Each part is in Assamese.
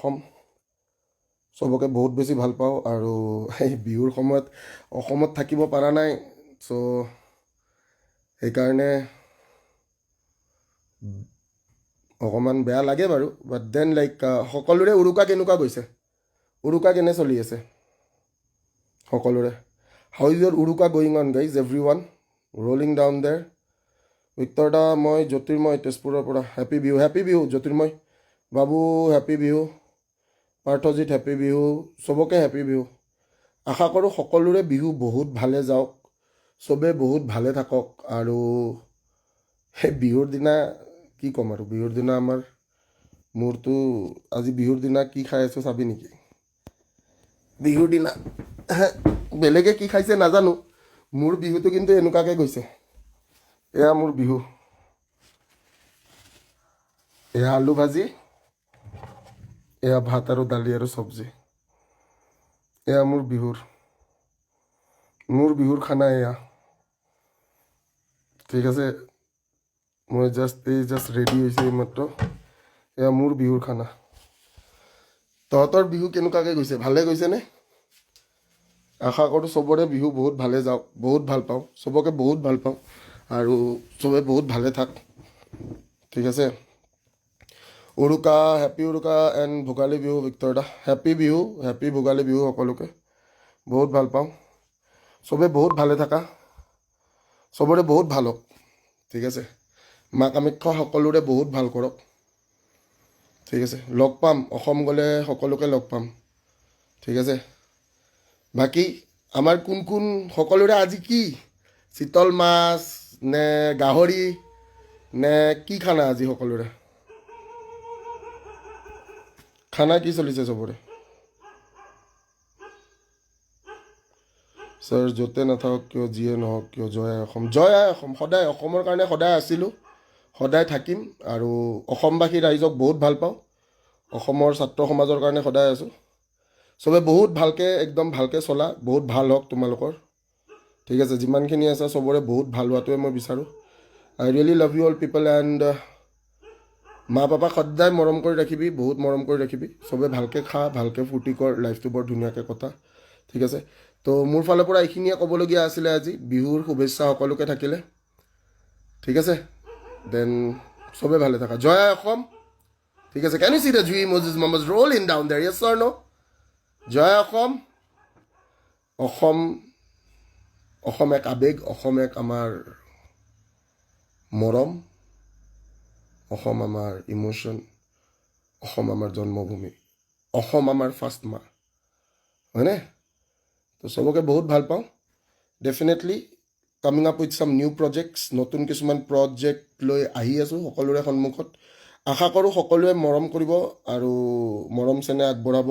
অসম। চবকে বহুত বেছি ভাল পাওঁ আৰু এই বিহুৰ সময়ত অসমত থাকিব পৰা নাই। চ' সেইকাৰণে অকণমান বেয়া লাগে বাৰু। বাট দেন লাইক সকলোৰে উৰুকা কেনেকুৱা গৈছে? উৰুকা কেনে চলি আছে? সকলোৰে। How is your Uruka going on guys everyone rolling down there Victor da মই জ্যোতিৰ্ময় তেজপুৰৰ পৰা। Happy Bihu happy Bihu Jyotirmoy. Babu happy Bihu. Parthajit happy Bihu চবকে হেপী বিহু। আশা কৰোঁ সকলোৰে বিহু বহুত ভালে যাওক চবে বহুত ভালে থাকক আৰু সেই বিহুৰ দিনা কি ক'ম আৰু বিহুৰ দিনা আমাৰ মোৰতো আজি বিহুৰ দিনা কি খাই আছোঁ চাবি নেকি? বিহুৰ দিনা বেলেগে কি খাইছে নাজানো মোৰ বিহুটো কিন্তু এনেকুৱাকৈ গৈছে। এয়া মোৰ বিহু। এয়া আলু ভাজি এয়া ভাত আৰু দালি আৰু চব্জি। এয়া মোৰ বিহুৰ। মোৰ বিহুৰ খানা এয়া। ঠিক আছে, মই জাষ্ট এই জাষ্ট ৰেডি হৈছে এইমাত্ৰ। এয়া মোৰ বিহুৰ খানা। তহঁতৰ বিহু কেনেকুৱাকৈ গৈছে? ভালে গৈছেনে আশা কৰোঁ চবৰে বিহু বহুত ভালে যাওক, বহুত ভালো পাওঁ। চবকে বহুত ভালো পাওঁ আৰু চবে বহুত ভালে থাক। ঠিক আছে? Uruka happy Uruka and Bhogali Bihu Victor da. Happy Bihu happy Bhogali Bihu সকলোকে বহুত ভাল পাওঁ। চবে বহুত ভালে থাকা। চবৰে বহুত ভাল হওক। ঠিক আছে। মা কামাখ্যা সকলোৰে বহুত ভাল কৰক। ঠিক আছে। লগ পাম। অসম গ'লে সকলোকে লগ পাম। ঠিক আছে। বাকী আমাৰ কোন কোন সকলোৰে আজি কি? চিতল মাছ নে গাহৰি নে কি খানা আজি সকলোৰে? খানা কি চলিছে চবৰে ছাৰ য'তে নাথাকক কিয় যিয়ে নহওক কিয় জয় আই অসম জয় আই অসম সদায় অসমৰ কাৰণে সদায় আছিলোঁ সদায় থাকিম আৰু অসমবাসী ৰাইজক বহুত ভাল পাওঁ অসমৰ ছাত্ৰ সমাজৰ কাৰণে সদায় আছোঁ চবে বহুত ভালকৈ একদম ভালকৈ চলা বহুত ভাল হওক তোমালোকৰ ঠিক আছে যিমানখিনি আছে চবৰে বহুত ভাল হোৱাটোৱে মই বিচাৰোঁ I really love you all people and মা পাপাক সদায় মৰম কৰি ৰাখিবি, বহুত মৰম কৰি ৰাখিবি। চবে ভালকৈ খা, ভালকৈ ফূৰ্তি কৰ লাইফটো বৰ ধুনীয়াকৈ কটা। ঠিক আছে? তো মোৰ ফালৰ পৰা এইখিনিয়ে ক'বলগীয়া আছিলে আজি। বিহুৰ শুভেচ্ছা সকলোকে থাকিলে। ঠিক আছে? দেন চবে ভালে থাকা। জয় অসম। ঠিক আছে? কেন চি দ্য জুই মজিজ মমজ rolling down there yes no' জয় অসম। অসম অসম এক আৱেগ অসম এক আমাৰ মৰম। অসম আমাৰ ইম'শ্যন অসম আমাৰ জন্মভূমি অসম আমাৰ ফাৰ্ষ্ট মা হয়নে তো চবকে বহুত ভাল পাওঁ definitely coming up with some new projects নতুন কিছুমান প্ৰজেক্ট লৈ আহি আছোঁ সকলোৰে সন্মুখত আশা কৰোঁ সকলোৱে মৰম কৰিব আৰু মৰম চেনেহ আগবঢ়াব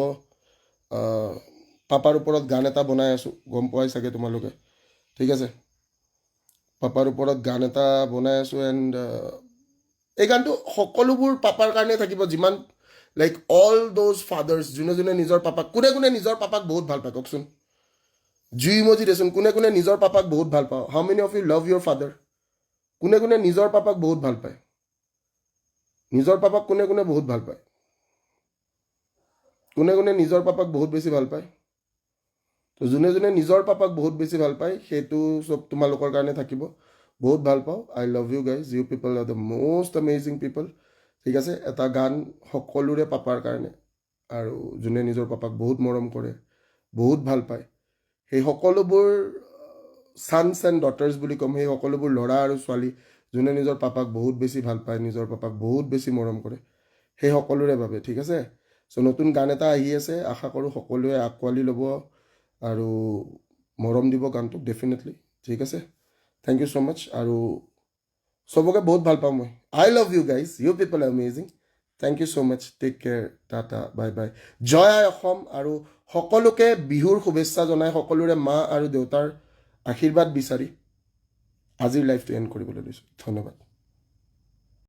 পাপাৰ ওপৰত গান এটা বনাই আছোঁ গম পোৱাই চাগে তোমালোকে ঠিক আছে পাপাৰ ওপৰত গান এটা বনাই আছোঁ এণ্ড এই গানটো সকলোবোৰ পাপাৰ কাৰণে থাকিব যিমান লাইক অল দ'জ ফাদাৰ্ছ যোনে যোনে নিজৰ পাপাক কোনে কোনে নিজৰ পাপাক বহুত ভাল পায় কওকচোন। জুই মজি দেচোন কোনে কোনে নিজৰ পাপাক বহুত ভাল পাওঁ how many of you love your father কোনে কোনে নিজৰ পাপাক বহুত ভাল পায়? নিজৰ পাপাক কোনে কোনে বহুত ভাল পায়? কোনে কোনে নিজৰ পাপাক বহুত বেছি ভাল পায়? তো যোনে যোনে নিজৰ পাপাক বহুত বেছি ভাল পায় সেইটো চব তোমালোকৰ কাৰণে থাকিব। বহুত ভাল পাওঁ। I love you guys you people are the most amazing people ঠিক আছে এটা গান সকলোৰে পাপাৰ কাৰণে আৰু যোনে নিজৰ পাপাক বহুত মৰম কৰে বহুত ভাল পায়। সেই সকলোবোৰ ছানছ এণ্ড ডটাৰ্ছ বুলি ক'ম সেই সকলোবোৰ ল'ৰা আৰু ছোৱালী যোনে নিজৰ পাপাক বহুত বেছি ভাল পায় নিজৰ পাপাক বহুত বেছি মৰম কৰে সেই সকলোৰে বাবে ঠিক আছে? চ' নতুন গান এটা আহি আছে আশা কৰোঁ সকলোৱে আঁকোৱালি ল'ব আৰু মৰম দিব গানটোক ডেফিনেটলি ঠিক আছে? থেংক ইউ ছ' মাছ আৰু চবকে বহুত ভালো পাওঁ মই I love you guys you people amazing thank you so' much take care tata bye bye জয় আই অসম আৰু সকলোকে বিহুৰ শুভেচ্ছা জনাই, সকলোৰে মা আৰু দেউতাৰ আশীৰ্বাদ বিচাৰি আজিৰ লাইফটো এণ্ড কৰিবলৈ লৈছোঁ। ধন্যবাদ।